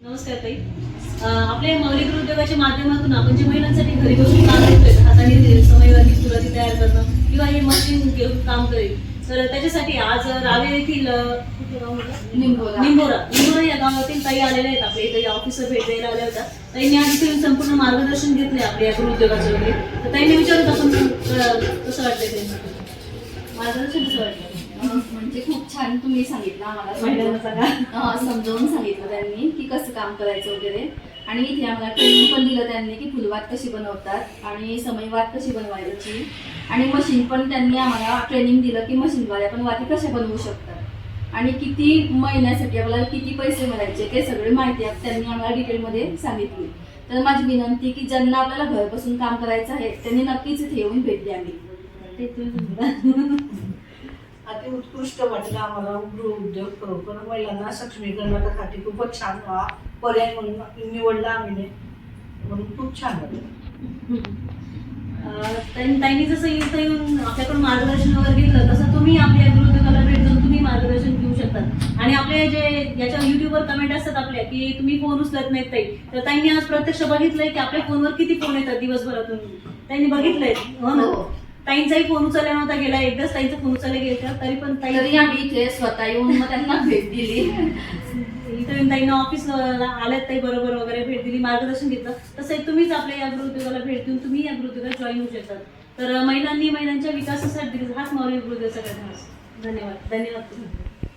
नमस्कार ताई. आपल्या मौलिक उद्योगाच्या माध्यमातून आपण जे महिलांसाठी घरी बसून काम करतोय हाताने समयवादी सुराती तयार करणं किंवा हे मशीन घेऊन काम करेल तर त्याच्यासाठी आज रावे येथील? निंबोरा. निंबोरा. या गावातील ताई आलेल्या आहेत. आपल्या इथे ऑफिसर भेट द्यायला आल्या होत्या. ताईंनी आज इथे संपूर्ण मार्गदर्शन घेतले आपल्या या उद्योगाचं वगैरे तर ताईंनी विचारत आपण कसं वाटतंय ते? वाटलं. अं, म्हणजे खूप छान तुम्ही सांगितलं आम्हाला समजावून. सांगितलं त्यांनी की कसं काम करायचं वगैरे. आणि इथे आम्हाला ट्रेनिंग पण दिलं त्यांनी की फुलवात कशी बनवतात आणि समयवात कशी बनवायची. आणि मशीन पण त्यांनी आम्हाला ट्रेनिंग दिलं की मशीनद्वारे आपण वाती कशा बनवू शकतात. आणि किती महिन्यासाठी आपल्याला किती पैसे मिळायचे ते सगळी माहिती त्यांनी आम्हाला डिटेलमध्ये सांगितली. तर माझी विनंती की ज्यांना आपल्याला घर बसून काम करायचं आहे त्यांनी नक्कीच इथे येऊन भेट द्यावी. अति उत्कृष्ट वाटलं आम्हाला गृह उद्योग खरोखर महिलांना सक्षमीकरणासाठी खूपच छान हा पर्याय म्हणून निवडला आम्ही म्हणून खूप छान वाटलं. ताईंनी जसं इथं येऊन आपल्याकडून मार्गदर्शन वगैरे घेतलं तसं तुम्ही आपल्या गृहोद्योगाला भेट देऊन तुम्ही मार्गदर्शन घेऊ शकतात आणि आपले जे याच्या युट्यूबवर कमेंट असतात आपल्या की तुम्ही फोन उचलत नाहीत ताई. तर ताईंनी आज प्रत्यक्ष बघितलंय की आपल्या फोनवर किती फोन येतात दिवसभरातून. त्यांनी बघितलंय? हो ना? हो. ताईंचाही फोन उचलला नव्हता गेला एकदाच ताईंचा फोन उचलला गेला तरी पण ताई तरी आम्ही इथे स्वतः येऊन मग त्यांना भेट दिली. इथं येऊन ताईंना ऑफिसला आल्यात ताई बरोबर वगैरे भेट दिली मार्गदर्शन घेतलं. तसंच तुम्हीच आपल्या या गृहोद्योगाला भेट देऊन तुम्ही या गृहोद्योगात जॉईन होऊ शकतात. तर महिलांनी महिलांच्या विकासासाठी हाच सगळ्यात खास. धन्यवाद. धन्यवाद.